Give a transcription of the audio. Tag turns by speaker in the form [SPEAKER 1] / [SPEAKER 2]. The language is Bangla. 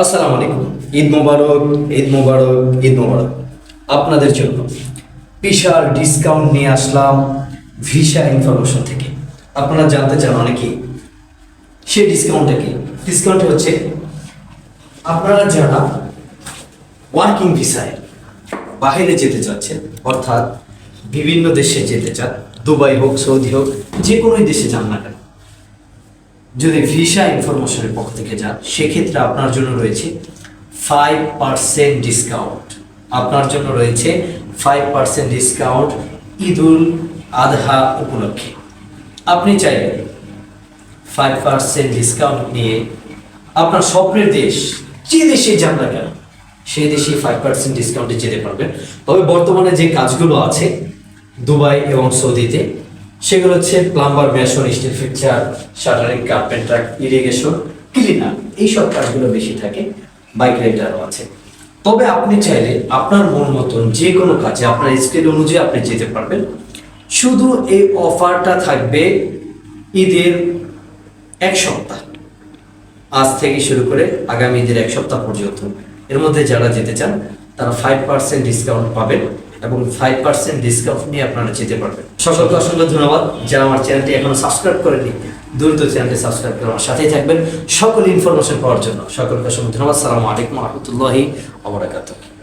[SPEAKER 1] আসসালামু আলাইকুম। ঈদ মোবারক ঈদ মোবারক ঈদ মোবারক। আপনাদের জন্য বিশাল ডিসকাউন্ট নিয়ে আসলাম ভিসা ইনফরমেশন থেকে। আপনারা জানতে চান অনেকেই সেই ডিসকাউন্টটা কি? ডিসকাউন্ট হচ্ছে, আপনারা যারা ওয়ার্কিং ভিসায় বাইরে যেতে চাচ্ছেন, অর্থাৎ বিভিন্ন দেশে যেতে চান, দুবাই হোক, সৌদি হোক, যে কোনো দেশে যান না কেন যদি ভিসা ইনফরমেশনের পক্ষ থেকে যান, সেক্ষেত্রে আপনার জন্য রয়েছে ফাইভ পার্সেন্ট ডিসকাউন্ট আপনার জন্য রয়েছে five percent discount Eid ul Adha উপলক্ষে। আপনি চাইবেন ফাইভ পার্সেন্ট ডিসকাউন্ট নিয়ে আপনার স্বপ্নের দেশ, যে দেশে যান না কেন, সেই দেশে ফাইভ পার্সেন্ট ডিসকাউন্টে যেতে পারবেন। তবে বর্তমানে যে কাজগুলো আছে, দুবাই এবং সৌদিতে সেগুলো হচ্ছে plumber mason steel fixture shuttering carpenter irrigation cleaner এইসব কাজগুলো বেশি থাকে বাইক রাইডারও আছে। তবে আপনি চাইলে আপনার মন মতন যে কোনো কাজে, আপনার স্কিল অনুযায়ী আপনি যেতে পারবেন। শুধু এই অফারটা থাকবে ঈদের এক সপ্তাহ। আজ থেকে শুরু করে আগামী ঈদের এক সপ্তাহ পর্যন্ত। এর মধ্যে যারা যেতে চান, তারা ফাইভ পার্সেন্ট ডিসকাউন্ট পাবেন। এবং ফাইভ পার্সেন্ট ডিসকাউন্ট নিয়ে আপনারা যেতে পারবেন। সকলকে অসংখ্য ধন্যবাদ। যারা আমার চ্যানেলটি এখনও সাবস্ক্রাইব করেনি দ্রুত চ্যানেলটি সাবস্ক্রাইব করে আমার সাথেই থাকবেন। সকল ইনফরমেশন পাওয়ার জন্য সকলকে অসংখ্য ধন্যবাদ। সালামু আলাইকুম রহমতুল্লাহি ওবরাকাতুহ